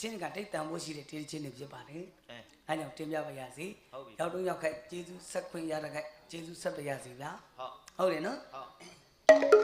ချင်းကတိတ်တန်ဖို့ရှိတဲ့တရားချင်းတွေဖြစ်ပါတယ်အဲအဲကြောင့်တင်ပြပါရစေဟုတ်ပြီရောက်တော့ရောက်ခဲ့ကျေးဇူးဆက်ခွင့်ရတဲ့ခဲ့ကျေးဇူးဆက်ပါရစေဗျာဟုတ်ဟုတ်တယ်နော်ဟုတ်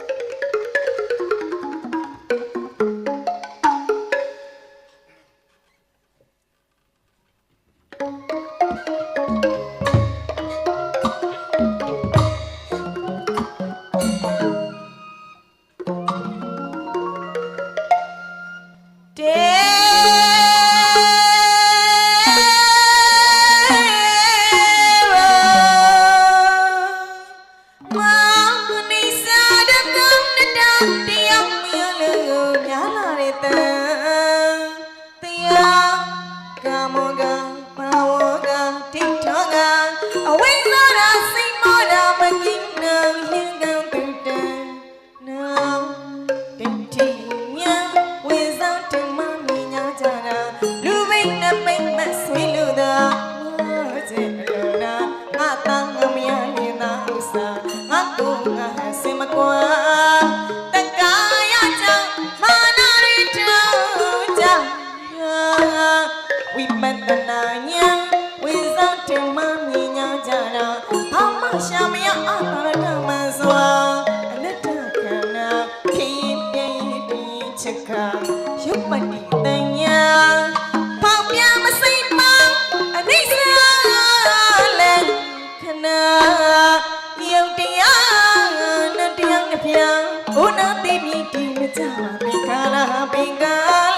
ကြမခါရာပင်က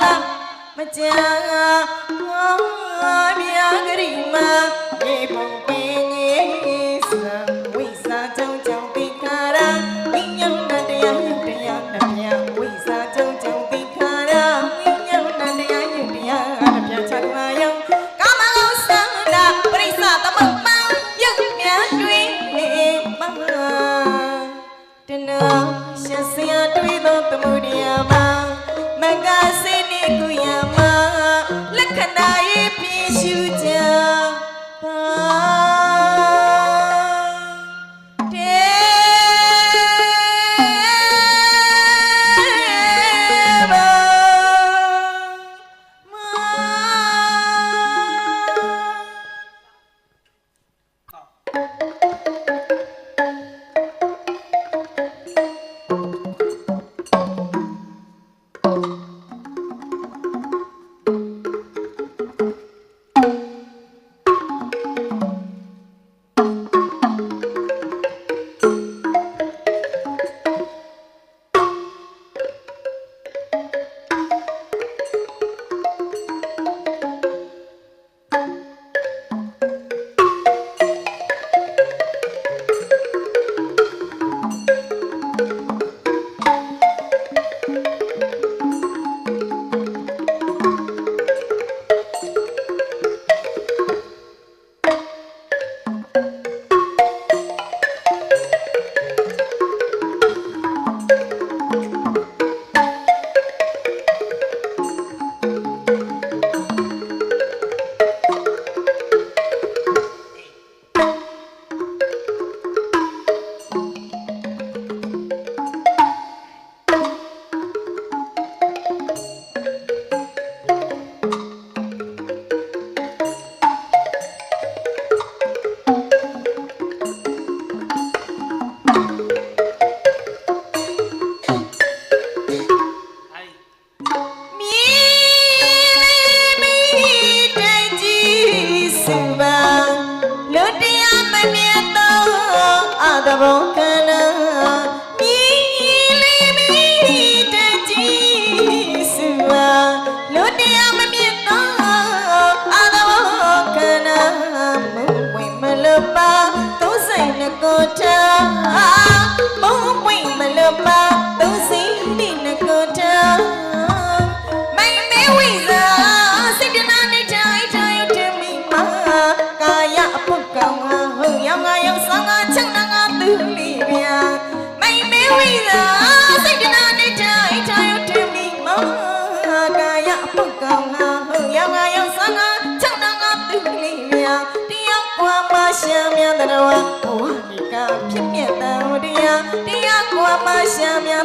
လာမကြာငေါမြာဂရီမာဒီပုံ ကစိနေကူရမလက္ခဏာရေးပြရှုချ မုံပွင့်မလွတ်ပါသူစီဒီနကုတမိုင်မဲဝိဇာစိတ်ကနာနေတိုင်းတိုင်းတမိမကာယအဖို့ကောင်ဟုတ်ရောင်ငါရောက်ဆောင်ငါချုံနာငါသူလီဗျာမိုင်မဲဝိဇာ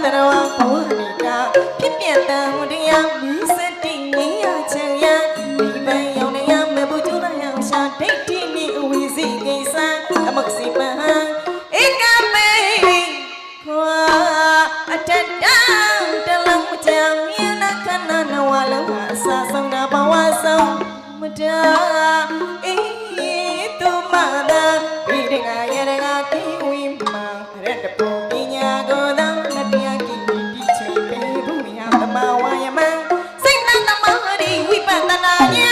Thank you. ရီ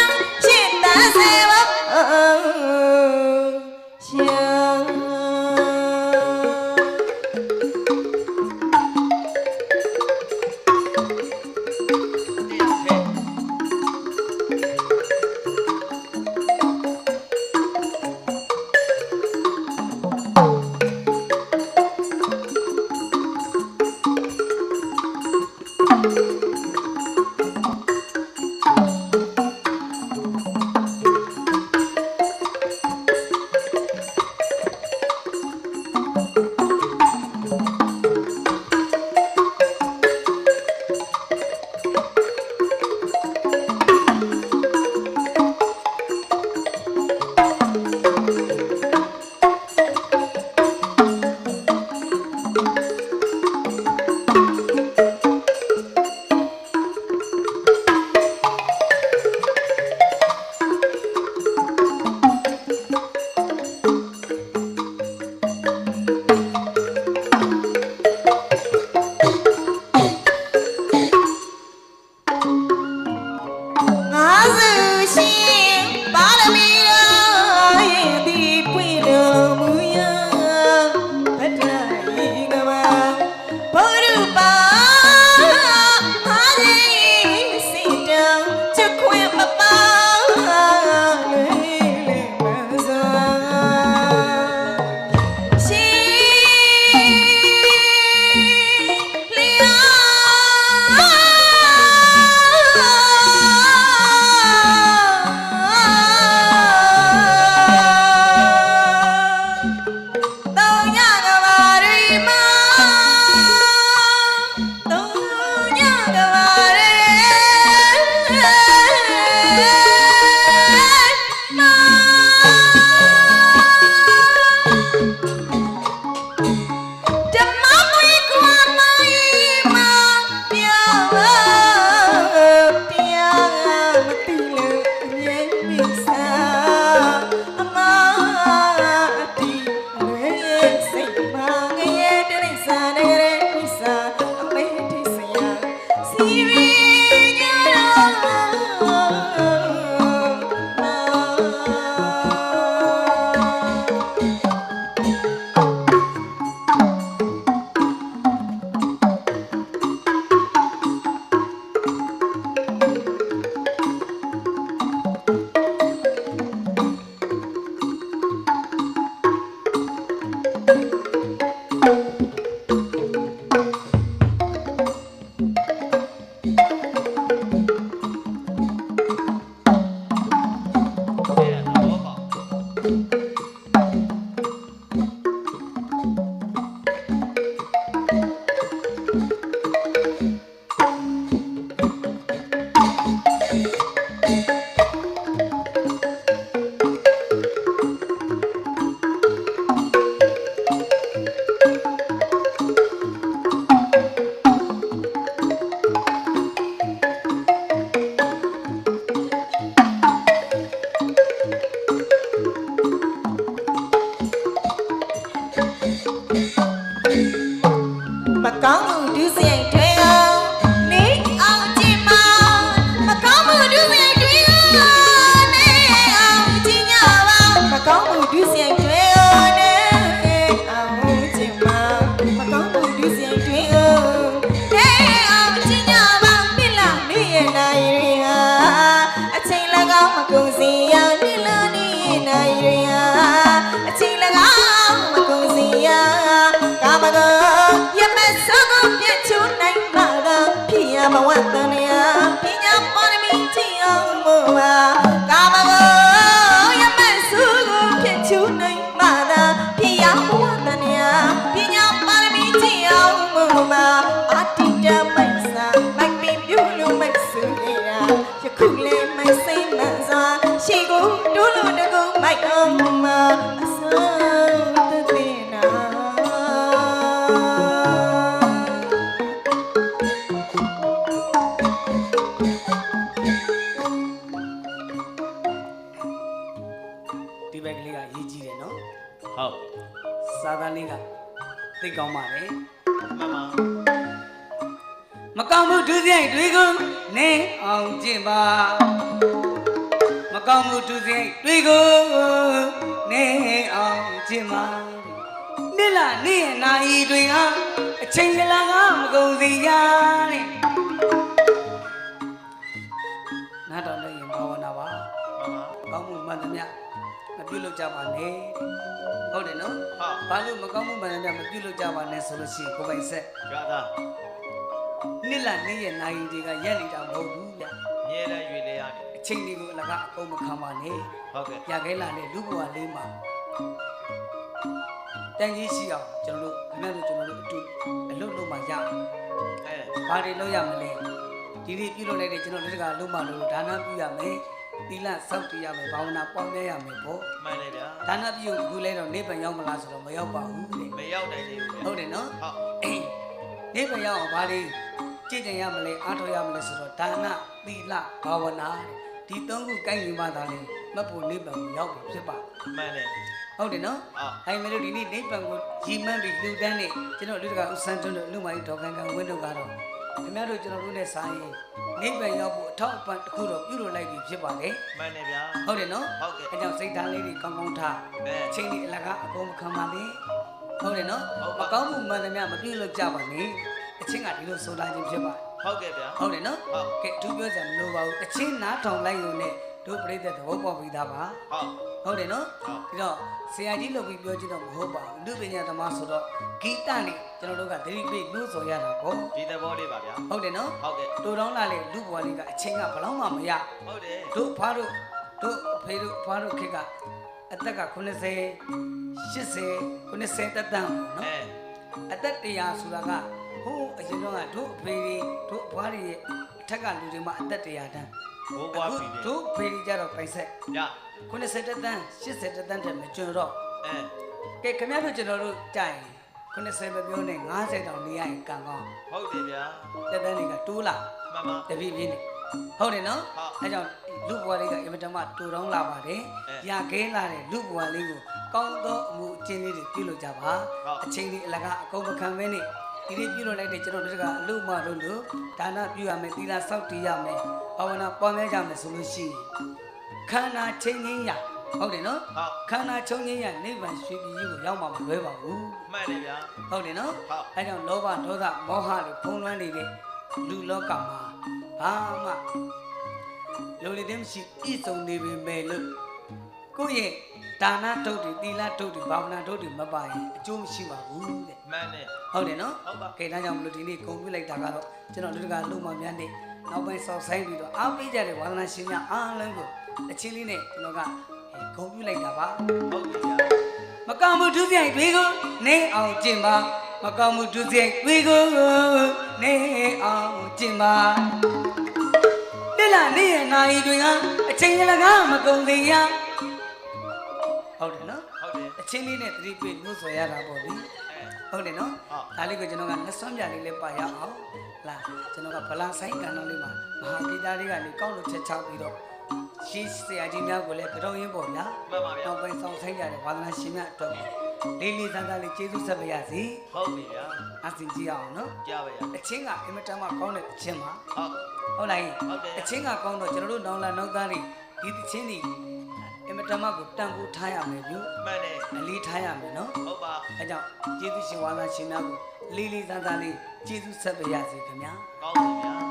အော ကောင်းပါလေမှန်ပါမကောင်းမှုဒုစရိုက်တွေကိုနေအောင်ကျင့်ပါမကောင်းမှုဒုစရိုက်တွေကိုနေအောင်ကျင့်ပါနိလနေရနာဤတွေဟာအချိန်ကလာကမကုန်စီရတဲ့နားတော်လည်းရင်ဘာဝနာပါမှန်ပါကောင်းမှုမှန်သမျှမပြုလုပ်ကြပါနဲ့ ဟုတ်တယ်နော်ဟာဘာလို့မကောင်းမှုမှန်သမျှမပြုလုပ်ကြပါနဲ့ဆိုလို့ရှိရင်ကိုယ်ပိုင်ဆက်ရတာနိလနေရနာဤတွေကရက်နေတာမဟုတ်ဘူးဗျမြဲတမ်းရွေလေရနေအချိန်တွေကိုအလကားအကုန်မခံပါနဲ့ဟုတ်ကဲ့ရခဲလာတဲ့လူဘဝလေးမှာတန်ကြီးရှိအောင်ကျွန်တော်တို့ခင်ဗျားတို့ကျွန်တော်တို့အတူအလုပ်လုပ်မှရအောင်အဲဘာတွေလုပ်ရမလဲဒီနေ့ပြုလုပ်လိုက်တဲ့ကျွန်တော်တို့ကလုပ်မှလို့ဒါနပြုရမယ် သီလစောင့်တည်ရမယ်ဘာဝနာပွားများရမယ်ပေါ့မှန်တယ်ဗျာဒါနပြုအခုလဲတော့နေပံရောက်မလားဆိုတော့မရောက်ပါဘူးတဲ့မရောက်နိုင်သေးဘူးဟုတ်တယ်နော်ဟုတ်အေးနေပံရောက်အောင်ဘာတွေကြည်ကြံရမလဲအားထုတ်ရမလဲဆိုတော့ဒါနသီလဘာဝနာတဲ့ဒီသုံးခုကိုင်းရင်မှသာလေမတ်ဖို့နေပံကိုရောက်ပြီဖြစ်ပါမှန်တယ်ဟုတ်တယ်နော်ဟုတ်အဲ့မလို့ဒီနေ့နေပံကိုရီမန်းပြီးလှူဒန်းနေကျွန်တော်လူတကာဥစံတွန်းတို့လူမိုင်းတော်ကန်ကန်ဝင်းတို့ကတော့ ခင်ဗျားတို့ကျွန်တော်တို့နဲ့ဆိုင်ရင်နေပံရောက်ဖို့အထောက်အပံ့တစ်ခုတော့ပြုလုပ်လိုက်ပြီဖြစ်ပါတယ်မှန်တယ်ဗျာဟုတ်တယ်နော်ဟုတ်ကဲ့အဲကြောင့်စိတ်ဓာတ်လေးတွေကောင်းကောင်းထားအဲအချိန်ကြီးအလကားအကုန်မခံပါနဲ့ဟုတ်တယ်နော်ဟုတ်မပါကောင်းမှုမှန်သမျှမပြုလုပ်ကြပါနဲ့အချင်းကဒီလိုဆိုတာချင်းဖြစ်ပါဟုတ်ကဲ့ဗျာဟုတ်တယ်နော်ဟုတ်ကဲအထူးပြောစရာမလိုပါဘူးအချင်းနားထောင်လိုက်ရုံနဲ့ တို့ပြိတ္တသဘောပေါက်ပြီးသားပါဟုတ်ဟုတ်တယ်နော်ဟုတ်ပြီးတော့ဆရာကြီးလုပ်ပြီးပြောချင်တော့မဟုတ်ပါဘူးလူပညာသမားဆိုတော့ဂီတနဲ့ကျွန်တော်တို့ကသတိပေးလို့ဆိုရတာပေါ့ဒီသဘောလေးပါဗျာဟုတ်တယ်နော်ဟုတ်ကဲ့တူတောင်းလာလေလူဘွားလေးကအချင်းကဘလောက်မှမရဟုတ်တယ်တို့ဖားတို့တို့အဖေတို့ဖားတို့ခေတ်ကအသက်က90 80 90တက်တန်းပေါ့အဲနော်အသက်100ဆိုတာကဟိုးအရင်တော့ကတို့အဖေတွေတို့အဖွားတွေရဲ့အထက်ကလူတွေမှာအသက်100တန်း ဘိုးဘွားပြီလေတို့အဖေတွေကြတော့ပိုက်ဆက်ည90တက်တန်း80တက်တန်းတက်မကျွန်းတော့အဲကဲခင်ဗျားတို့ကျွန်တော်တို့ကြိုင်90မပြောနဲ့90တောင်နေရရင်ကံကောင်းဟုတ်တယ်ဗျာတက်တန်းတွေကတိုးလာမှန်ပါတပြည့်ပြည့်နဲ့ဟုတ်တယ်နော်ဟုတ်အဲကြောင့်လူဘွားလေးကအင်မတန်မှတူတောင်းလာပါတယ်အဲရခဲလာတဲ့လူဘွားလေးကိုကောင်းသောအမှုအကျင့်လေးတွေပြုလုပ်ကြပါဟုတ်အချိန်လေးအလကားအကုန်မခံမဲနဲ့ဒီနေ့ပြုလုပ်လိုက်တဲ့ကျွန်တော်တို့ကအလူမတို့လို့ဒါနပြုရမယ်သီလစောင့်တည်ရမယ် ဘာဝနာပွားများကြမယ်ဆိုလို့ရှိရင်ခန္ဓာချင်းချင်းရဟုတ်တယ်နော်ဟုတ်ခန္ဓာချုပ်ငင်းရနိဗ္ဗာန်ရွှေပြည်ကြီးကိုရောက်မှာမလွဲပါဘူးမှန်တယ်ဗျာဟုတ်တယ်နော်ဟုတ်အဲကြောင့်လောဘဒေါသမောဟတွေဖုံးလွှမ်းနေတဲ့လူလောကမှာဘာမှလိုလေတဲ့မရှိပြည့်စုံနေပေမဲ့လို့ကိုယ့်ရဲ့ဒါနထုတ်တွေသီလထုတ်တွေဘာဝနာထုတ်တွေမပါရင်အကျိုးမရှိပါဘူးတဲ့မှန်တယ်ဟုတ်တယ်နော်ဟုတ်ပါကဲဒါကြောင့်မလို့ဒီနေ့ဂုံပြလိုက်တာကတော့ကျွန်တော်တို့ကလုံမများနဲ့ နောက်ပိုင်းစောက်ဆိုင်ပြီးတော့အားပေးကြတဲ့ဝါသနာရှင်များအားလုံးကိုအချင်းလေးနဲ့ကျွန်တော်ကအဲဂုံပြလိုက်တာပါဟုတ်ပြီဗျာမကောင်းမှုဒုစရိုက်တွေကိုနေအောင်ကျင့်ပါမကောင်းမှုဒုစရိုက်တွေကိုနေအောင်ကျင့်ပါတိလာနေရနာရီတွေဟာအချိန်ကလေးကမကုန်သေးရဟုတ်တယ်နော်ဟုတ်တယ်အချင်းလေးနဲ့သတိပေးလို့ဆိုရတာပေါ့လေအဲဟုတ်တယ်နော်ဟုတ်ဒါလေးကိုကျွန်တော်ကလက်စွမ်းပြလေးလေးပါရအောင် လာကျွန်တော်ကဗလာဆိုင်ကန်တော်လေးမှာမဟာဂီတာလေးကနေကောက်လို့ချက်ချပြီးတော့ရှိဆရာကြီးများကိုလည်းကြောင်းရင်းပေါ့ဗျာမှန်ပါဗျာနောက်ပိုင်းဆောင်ဆိုင်ကြတဲ့ဝါသနာရှင်များအတွက်လေးလေးစားစားလေးကျေးဇူးဆက်ပါရစေဟုတ်ပြီဗျာအစဉ်ကြည့်အောင်နော်ကြားပါရအချင်းကအင်မတန်မှကောင်းတဲ့အချင်းပါဟုတ်ဟုတ်လားဟုတ်တယ်အချင်းကကောင်းတော့ကျွန်တော်တို့နောင်လာနောက်သားတွေဒီအချင်းတွေအင်မတန်မှကိုတန်ဖိုးထားရမယ်ပြုမှန်တယ်အလေးထားရမယ်နော်ဟုတ်ပါအဲကြောင့်ကျေးဇူးရှင်ဝါသနာရှင်များကို လေးလေးစားစားလေးကျေးဇူးဆက်ပါရစေခင်ဗျာကောင်းပြီဗျာ